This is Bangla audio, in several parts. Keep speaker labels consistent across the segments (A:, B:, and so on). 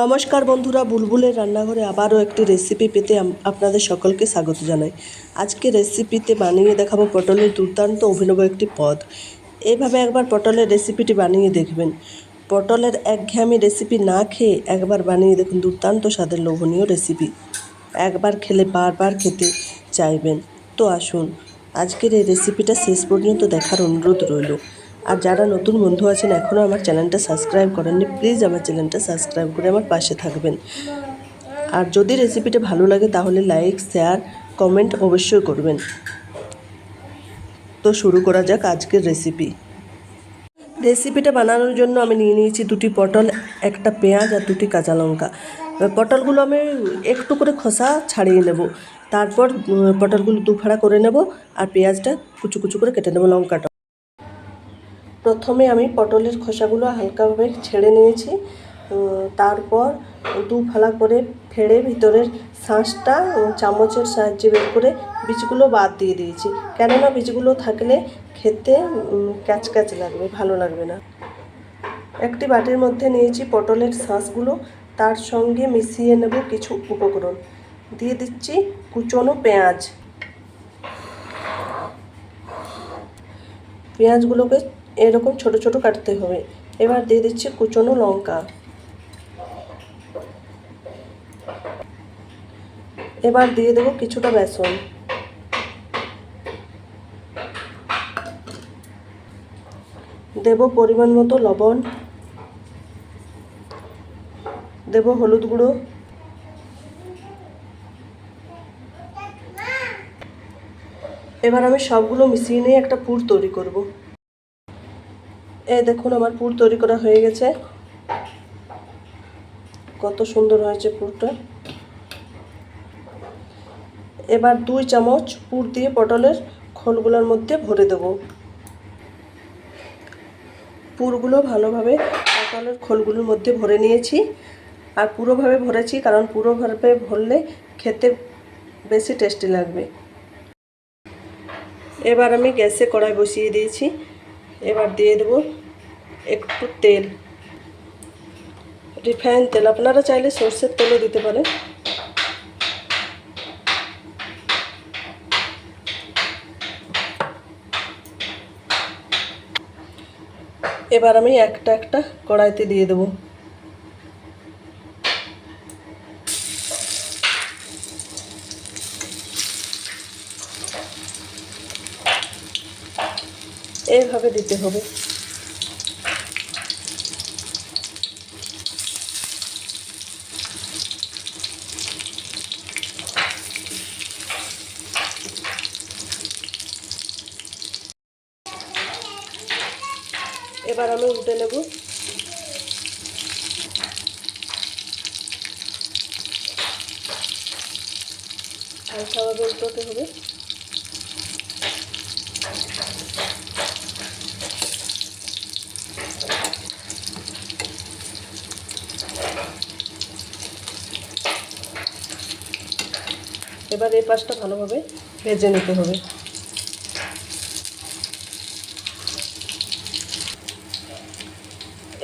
A: নমস্কার বন্ধুরা, বুলবুলের রান্নাঘরে আবারও একটি রেসিপি পেতে আপনাদের সকলকে স্বাগত জানাই। আজকে রেসিপিতে বানিয়ে দেখাবো পটলের দুর্দান্ত অভিনব একটি পদ। এভাবে একবার পটলের রেসিপিটি বানিয়ে দেখবেন। পটলের একঘেয়েমি রেসিপি না খেয়ে একবার বানিয়ে দেখুন দুর্দান্ত স্বাদের লোভনীয় রেসিপি একবার খেলে বারবার খেতে চাইবেন। তো আসুন, আজকের এই রেসিপিটা শেষ পর্যন্ত দেখার অনুরোধ রইল। আর যারা নতুন বন্ধু আছেন এখনও আমার চ্যানেলটা সাবস্ক্রাইব করেননি, প্লিজ আমার চ্যানেলটা সাবস্ক্রাইব করে আমার পাশে থাকবেন। আর যদি রেসিপিটা ভালো লাগে, তাহলে লাইক, শেয়ার, কমেন্ট অবশ্যই করবেন। তো শুরু করা যাক আজকের রেসিপি। রেসিপিটা বানানোর জন্য আমি নিয়ে নিয়েছি দুটি পটল, একটা পেঁয়াজ আর দুটি কাঁচা লঙ্কা। পটলগুলো আমি একটু করে খোসা ছাড়িয়ে নেব। তারপর পটলগুলো দুফাড়া করে নেব আর পেঁয়াজটা কুচু কুচু করে কেটে নেব লঙ্কাটা। প্রথমে আমি পটলের খোসাগুলো হালকাভাবে ছেড়ে নিয়েছি তারপর দু ফালা করে ফেড়ে ভিতরের শাঁসটা চামচের সাহায্যে বের করে বীজগুলো বাদ দিয়ে দিয়েছি। কেননা বীজগুলো থাকলে খেতে ক্যাচ ক্যাচ লাগবে, ভালো লাগবে না। একটি বাটির মধ্যে নিয়েছি পটলের শাঁসগুলো, তার সঙ্গে মিশিয়ে নেব কিছু উপকরণ। দিয়ে দিচ্ছি কুচনো পেঁয়াজ। পেঁয়াজগুলোকে এরকম ছোট ছোট কাটতে হবে। এবার দিয়ে দিচ্ছি কুচনো লঙ্কা। এবার দিয়ে দেবো কিছুটা বেসন। দেব পরিমাণ মতো লবণ। দেব হলুদ গুঁড়ো। এবার আমি সবগুলো মিশিয়ে নিয়ে একটা পুর তৈরি করব। এই দেখুন, আমার পুর তৈরি করা হয়ে গেছে। কত সুন্দর হয়েছে পুরটা। এবার দুই চামচ পুর দিয়ে পটলের খোলগুলোর মধ্যে ভরে দেব। পুরগুলো ভালোভাবে পটলের খোলগুলোর মধ্যে ভরে নিয়েছি। আর পুরোভাবে ভরেছি কারণ পুরোভাবে ভরলে খেতে বেশি টেস্টি লাগবে। এবার আমি গ্যাসে কড়াই বসিয়ে দিয়েছি। এবার দিয়ে দেবো একটু তেল। রিফাইন তেল, আপনারা চাইলে সর্ষের তেলও দিতে পারেন। এবার আমি একটা একটা কড়াইতে দিয়ে দেবো। এইভাবে দিতে হবে। এবার আমি উল্টে নেব। হালকাভাবে উল্টোতে হবে। এবার এই পাশটা ভালোভাবে ভেজে নিতে হবে।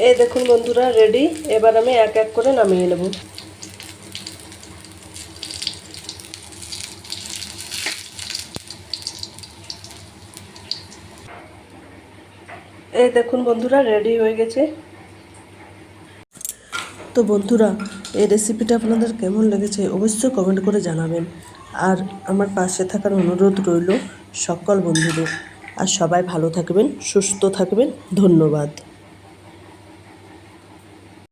A: এই দেখুন বন্ধুরা রেডি এবার আমি এক এক করে নামিয়ে নেব। এই দেখুন বন্ধুরা রেডি হয়ে গেছে। তো বন্ধুরা, এই রেসিপিটা আপনাদের কেমন লেগেছে অবশ্যই কমেন্ট করে জানাবেন। আর আমার পাশে থাকার অনুরোধ রইল সকল বন্ধুদের। আর সবাই ভালো থাকবেন, সুস্থ থাকবেন। ধন্যবাদ।